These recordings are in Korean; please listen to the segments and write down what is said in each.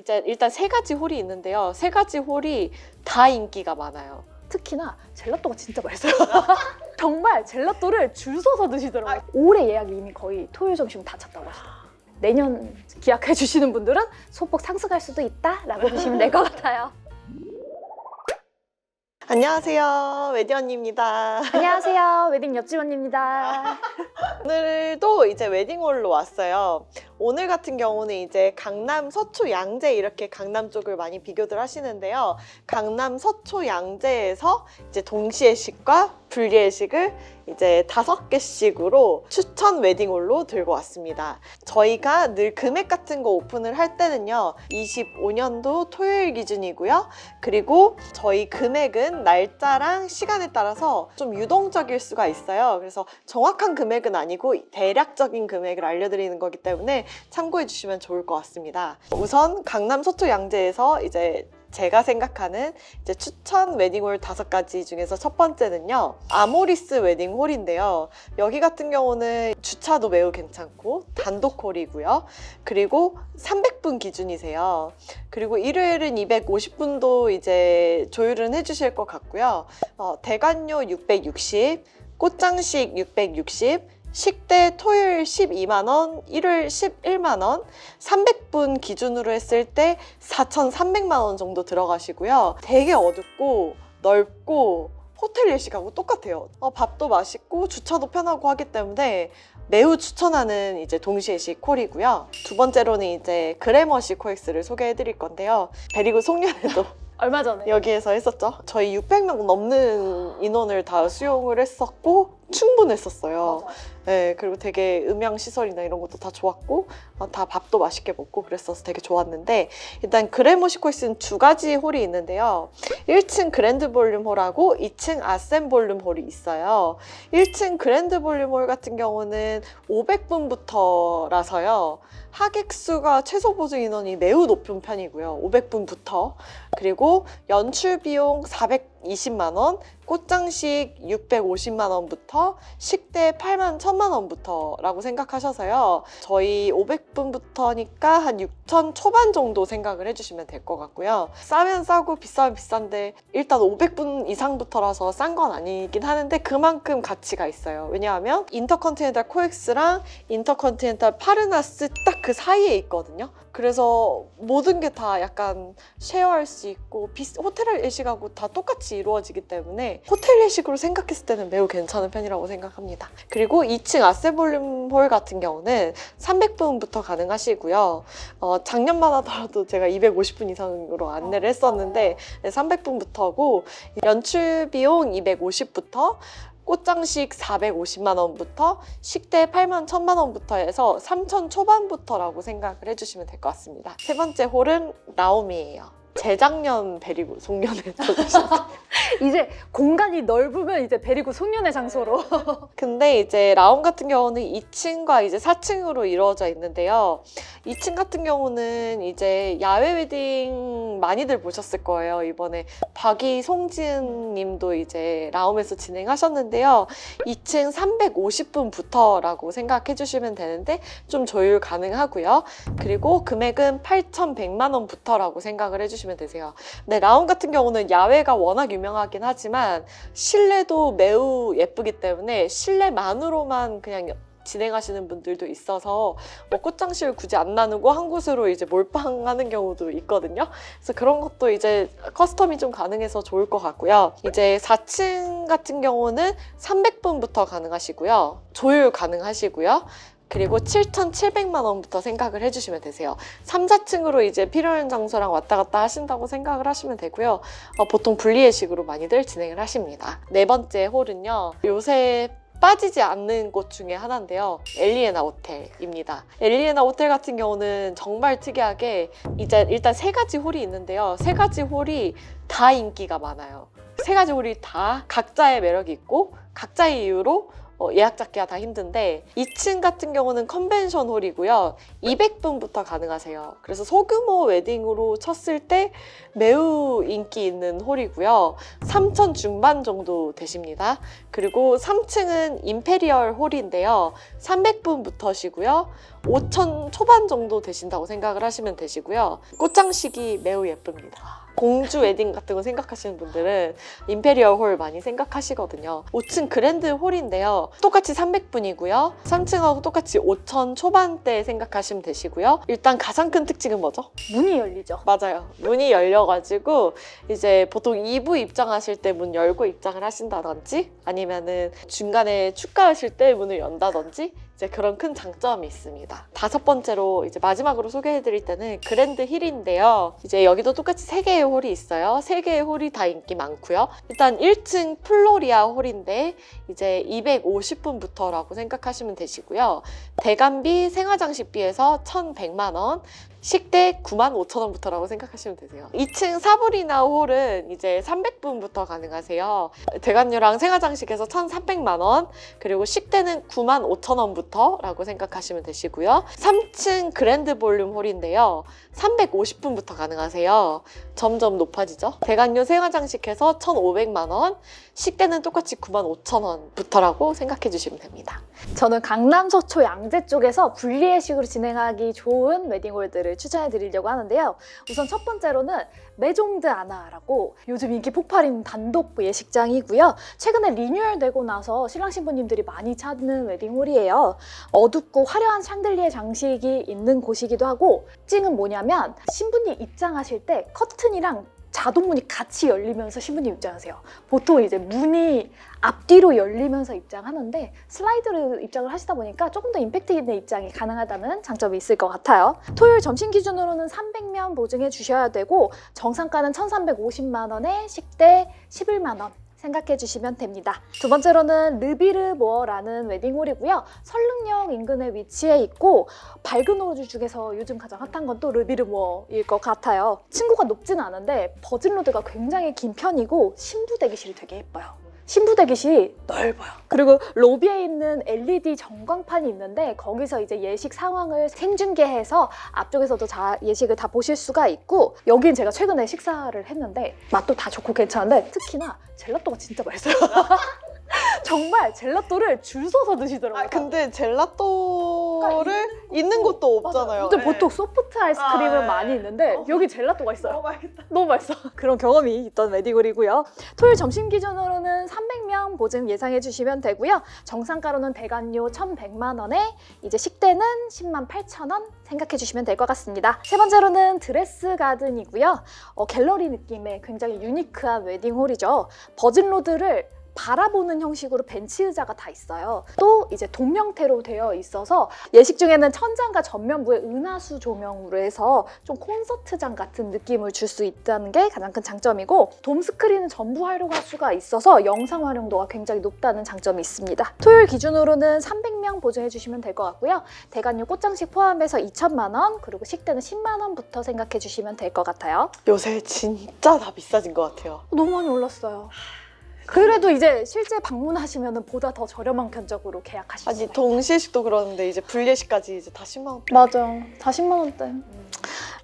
이제 일단 세 가지 홀이 있는데요. 세 가지 홀이 다 인기가 많아요. 특히나 젤라또가 진짜 맛있어요. 정말 젤라또를 줄 서서 드시더라고요. 올해 예약이 이미 거의 토요일 점심 다 찼다고 하시더라고요. 내년 기약해 주시는 분들은 소폭 상승할 수도 있다라고 보시면 될 것 같아요. 안녕하세요. 웨디 언니입니다. 안녕하세요. 웨딩 옆집 언니입니다. 오늘도 이제 웨딩홀로 왔어요. 오늘 같은 경우는 이제 강남 서초 양재 이렇게 강남 쪽을 많이 비교들 하시는데요. 강남 서초 양재에서 이제 동시에식과 분리회식을 이제 다섯 개씩으로 추천 웨딩홀로 들고 왔습니다. 저희가 늘 금액 같은 거 오픈을 할 때는요. 25년도 토요일 기준이고요. 그리고 저희 금액은 날짜랑 시간에 따라서 좀 유동적일 수가 있어요. 그래서 정확한 금액은 아니고 대략적인 금액을 알려드리는 거기 때문에 참고해 주시면 좋을 것 같습니다. 우선 강남 서초 양재에서 이제 제가 생각하는 이제 추천 웨딩홀 다섯 가지 중에서 첫 번째는요 아모리스 웨딩홀인데요. 여기 같은 경우는 주차도 매우 괜찮고 단독홀이고요. 그리고 300분 기준이세요. 그리고 일요일은 250분도 이제 조율은 해주실 것 같고요. 어, 대관료 660 꽃장식 660 식대 토요일 12만 원, 일요일 11만 원, 300분 기준으로 했을 때 4,300만 원 정도 들어가시고요. 되게 어둡고 넓고 호텔 예식하고 똑같아요. 어, 밥도 맛있고 주차도 편하고 하기 때문에 매우 추천하는 이제 동시에식 콜이고요. 두 번째로는 이제 그래머시 코엑스를 소개해 드릴 건데요. 베리고 송년회도 얼마 전에 여기에서 했었죠. 저희 600명 넘는 인원을 다 수용을 했었고 충분했었어요. 네, 그리고 되게 음향 시설이나 이런 것도 다 좋았고 어, 다 밥도 맛있게 먹고 그랬어서 되게 좋았는데 일단 그래모시코엑스는 두 가지 홀이 있는데요. 1층 그랜드 볼륨 홀하고 2층 아셈 볼륨 홀이 있어요. 1층 그랜드 볼륨 홀 같은 경우는 500분부터라서요. 하객 수가 최소 보증 인원이 매우 높은 편이고요. 500분부터. 그리고 연출 비용 420만 원, 꽃장식 650만 원부터 식대 8만 1000만 원부터라고 생각하셔서요. 저희 500분부터니까 한 6천 초반 정도 생각을 해주시면 될 것 같고요. 싸면 싸고 비싸면 비싼데 일단 500분 이상부터라서 싼 건 아니긴 하는데 그만큼 가치가 있어요. 왜냐하면 인터컨티넨탈 코엑스랑 인터컨티넨탈 파르나스 딱 그 사이에 있거든요. 그래서 모든 게 다 약간 쉐어할 수 있고 비- 호텔 예식하고 다 똑같이 이루어지기 때문에 호텔 예식으로 생각했을 때는 매우 괜찮은 편이라고 생각합니다. 그리고 2층 아세볼륨 홀 같은 경우는 300분부터 가능하시고요. 어, 작년만 하더라도 제가 250분 이상으로 안내를 했었는데 300분부터고 연출 비용 250부터 꽃장식 450만 원부터 식대 8만 1000만 원부터 해서 3천 초반부터라고 생각을 해주시면 될 것 같습니다. 세 번째 홀은 라움이에요. 재작년 베리고 송년회? 이제 공간이 넓으면 이제 베리고 송년회 장소로 근데 이제 라움 같은 경우는 2층과 이제 4층으로 이루어져 있는데요. 2층 같은 경우는 이제 야외 웨딩 많이들 보셨을 거예요. 이번에 박이 송지은 님도 이제 라움에서 진행하셨는데요. 2층 350분부터라고 생각해 주시면 되는데 좀 조율 가능하고요. 그리고 금액은 8,100만 원부터라고 생각을 해 주시면 되세요. 네, 라움 같은 경우는 야외가 워낙 유명하긴 하지만 실내도 매우 예쁘기 때문에 실내만으로만 그냥 진행하시는 분들도 있어서 뭐 꽃장식을 굳이 안 나누고 한 곳으로 이제 몰빵하는 경우도 있거든요. 그래서 그런 것도 이제 커스텀이 좀 가능해서 좋을 것 같고요. 이제 4층 같은 경우는 300분부터 가능하시고요. 조율 가능하시고요. 그리고 7,700만 원부터 생각을 해주시면 되세요. 3, 4층으로 이제 필요한 장소랑 왔다 갔다 하신다고 생각을 하시면 되고요. 어, 보통 분리예식으로 많이들 진행을 하십니다. 네 번째 홀은요. 요새 빠지지 않는 곳 중에 하나인데요. 엘리에나 호텔입니다. 엘리에나 호텔 같은 경우는 정말 특이하게 이제 일단 세 가지 홀이 있는데요. 세 가지 홀이 다 인기가 많아요. 세 가지 홀이 다 각자의 매력이 있고 각자의 이유로 어, 예약 잡기가 다 힘든데 2층 같은 경우는 컨벤션 홀이고요. 200분부터 가능하세요. 그래서 소규모 웨딩으로 쳤을 때 매우 인기 있는 홀이고요. 3천 중반 정도 되십니다. 그리고 3층은 임페리얼 홀인데요. 300분부터 시고요. 5천 초반 정도 되신다고 생각을 하시면 되시고요. 꽃장식이 매우 예쁩니다. 공주 웨딩 같은 거 생각하시는 분들은 임페리얼 홀 많이 생각하시거든요. 5층 그랜드 홀인데요. 똑같이 300분이고요. 3층하고 똑같이 5천 초반대 생각하시면 되시고요. 일단 가장 큰 특징은 뭐죠? 문이 열리죠. 맞아요. 문이 열려가지고 이제 보통 2부 입장하실 때 문 열고 입장을 하신다든지 아니면은 중간에 축가하실 때 문을 연다든지 이제 그런 큰 장점이 있습니다. 다섯 번째로 이제 마지막으로 소개해드릴 때는 그랜드 힐인데요. 이제 여기도 똑같이 세 개의 홀이 있어요. 세 개의 홀이 다 인기 많고요. 일단 1층 플로리아 홀인데 이제 250분부터라고 생각하시면 되시고요. 대관비 생화장식비에서 1,100만 원, 식대 9만 5천 원부터라고 생각하시면 되세요. 2층 사브리나 홀은 이제 300분부터 가능하세요. 대관료랑 생화장식에서 1,300만 원, 그리고 식대는 9만 5천 원부터라고 생각하시면 되시고요. 3층 그랜드 볼륨 홀인데요. 350분부터 가능하세요. 점점 높아지죠. 대관료 생화장식해서 1,500만 원, 식대는 똑같이 9만 5천 원부터라고 생각해 주시면 됩니다. 저는 강남 서초 양재 쪽에서 분리회식으로 진행하기 좋은 웨딩홀들을 추천해 드리려고 하는데요. 우선 첫 번째로는 메종드 아나라고 요즘 인기 폭발인 단독 예식장이고요. 최근에 리뉴얼되고 나서 신랑 신부님들이 많이 찾는 웨딩홀이에요. 어둡고 화려한 샹들리에 장식이 있는 곳이기도 하고 찡은 뭐냐면 신부님 입장하실 때 커튼이랑 자동문이 같이 열리면서 신부님 입장하세요. 보통 이제 문이 앞뒤로 열리면서 입장하는데 슬라이드로 입장을 하시다 보니까 조금 더 임팩트 있는 입장이 가능하다는 장점이 있을 것 같아요. 토요일 점심 기준으로는 300명 보증해 주셔야 되고 정상가는 1,350만 원에 식대 11만 원. 생각해 주시면 됩니다. 두 번째로는 르비르 모어라는 웨딩홀이고요. 설릉역 인근에 위치해 있고 밝은 호주 중에서 요즘 가장 핫한 건 또 르비르 모어일 것 같아요. 층고가 높진 않은데 버진로드가 굉장히 긴 편이고 신부 대기실이 되게 예뻐요. 신부 대기실이 넓어요. 그리고 로비에 있는 LED 전광판이 있는데 거기서 이제 예식 상황을 생중계해서 앞쪽에서도 자, 예식을 다 보실 수가 있고 여긴 제가 최근에 식사를 했는데 맛도 다 좋고 괜찮은데 특히나 젤라또가 진짜 맛있어요. 정말 젤라또를 줄 서서 드시더라고요. 아, 근데 젤라또를 있는 곳도 없잖아요. 근데 네. 보통 소프트 아이스크림은 아, 네. 많이 있는데 어. 여기 젤라또가 있어요. 맛있겠다. 너무 맛있어. 그런 경험이 있던 웨딩홀이고요. 토요일 점심 기준으로는 300명 보증 예상해 주시면 되고요. 정상가로는 대관료 1,100만 원에 이제 식대는 10만 8천 원 생각해 주시면 될 것 같습니다. 세 번째로는 드레스 가든이고요. 어, 갤러리 느낌의 굉장히 유니크한 웨딩홀이죠. 버진로드를 바라보는 형식으로 벤치 의자가 다 있어요. 또 이제 동명태로 되어 있어서 예식 중에는 천장과 전면부에 은하수 조명으로 해서 좀 콘서트장 같은 느낌을 줄 수 있다는 게 가장 큰 장점이고 돔 스크린은 전부 활용할 수가 있어서 영상 활용도가 굉장히 높다는 장점이 있습니다. 토요일 기준으로는 300명 보증해 주시면 될 것 같고요. 대관료 꽃장식 포함해서 2천만 원 그리고 식대는 10만 원부터 생각해 주시면 될 것 같아요. 요새 진짜 다 비싸진 것 같아요. 너무 많이 올랐어요. 그래도 이제 실제 방문하시면 보다 더 저렴한 견적으로 계약하실 수 아니 있어요. 동시에식도 그러는데 이제 분리식까지 이제 다 10만 원. 맞아. 다 10만 원대.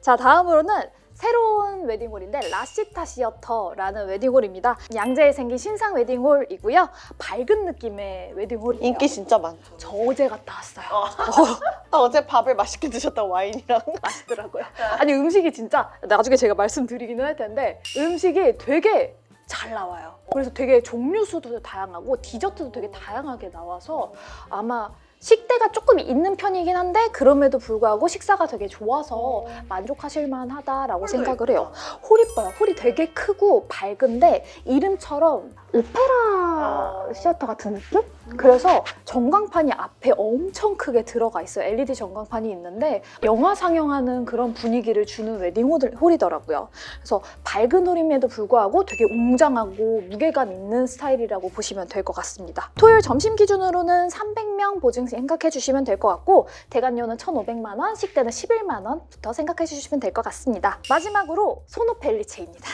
자, 다음으로는 새로운 웨딩홀인데 라시타 시어터라는 웨딩홀입니다. 양재에 생긴 신상 웨딩홀이고요. 밝은 느낌의 웨딩홀이에요. 인기 진짜 많죠. 저 어제 갔다 왔어요. 아, 어제 밥을 맛있게 드셨다 와인이랑. 맛있더라고요. 아니 음식이 진짜 나중에 제가 말씀드리기는 할 텐데 음식이 되게 잘 나와요. 그래서 되게 종류 수도 다양하고 디저트도 되게 다양하게 나와서 아마 식대가 조금 있는 편이긴 한데 그럼에도 불구하고 식사가 되게 좋아서 만족하실 만하다라고 생각을 해요. 홀이 봐요. 홀이 되게 크고 밝은데 이름처럼 오페라 시어터 같은 느낌? 그래서 전광판이 앞에 엄청 크게 들어가 있어요. LED 전광판이 있는데 영화 상영하는 그런 분위기를 주는 웨딩 홀- 홀이더라고요. 그래서 밝은 홀임에도 불구하고 되게 웅장하고 무게감 있는 스타일이라고 보시면 될 것 같습니다. 토요일 점심 기준으로는 300명 보증 생각해 주시면 될 것 같고 대관료는 1,500만 원, 식대는 11만 원부터 생각해 주시면 될 것 같습니다. 마지막으로 소노 펠리체입니다.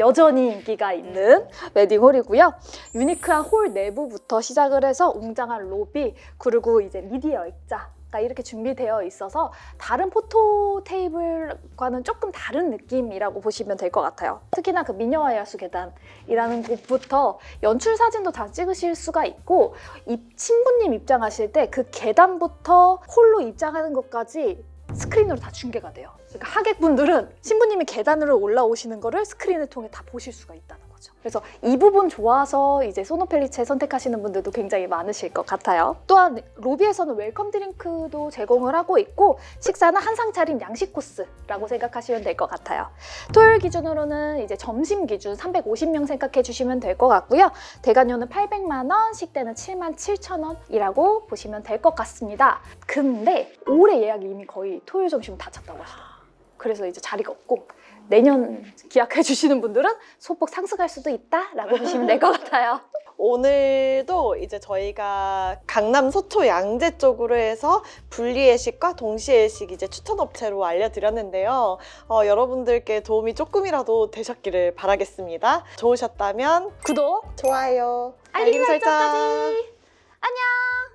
여전히 인기가 있는 웨딩홀이고요. 유니크한 홀 내부부터 시작을 해서 웅장한 로비 그리고 이제 미디어 액자가 이렇게 준비되어 있어서 다른 포토 테이블과는 조금 다른 느낌이라고 보시면 될 것 같아요. 특히나 그 미녀와 야수 계단이라는 곳부터 연출 사진도 다 찍으실 수가 있고 입, 신부님 입장하실 때 그 계단부터 홀로 입장하는 것까지 스크린으로 다 중계가 돼요. 그러니까 하객분들은 신부님이 계단으로 올라오시는 거를 스크린을 통해 다 보실 수가 있다는 거죠. 그래서 이 부분 좋아서 이제 소노펠리체 선택하시는 분들도 굉장히 많으실 것 같아요. 또한 로비에서는 웰컴 드링크도 제공을 하고 있고 식사는 한상 차림 양식 코스라고 생각하시면 될 것 같아요. 토요일 기준으로는 이제 점심 기준 350명 생각해 주시면 될 것 같고요. 대관료는 800만 원, 식대는 7만 7천 원이라고 보시면 될 것 같습니다. 근데 올해 예약이 이미 거의 토요일 점심 다 찼다고 하시더라고요. 그래서 이제 자리가 없고 내년 기약해 주시는 분들은 소폭 상승할 수도 있다라고 보시면 될 것 같아요. 오늘도 이제 저희가 강남 서초 양재 쪽으로 해서 분리예식과 동시예식 이제 추천 업체로 알려드렸는데요. 어, 여러분들께 도움이 조금이라도 되셨기를 바라겠습니다. 좋으셨다면 구독, 좋아요, 알림 설정까지. 안녕.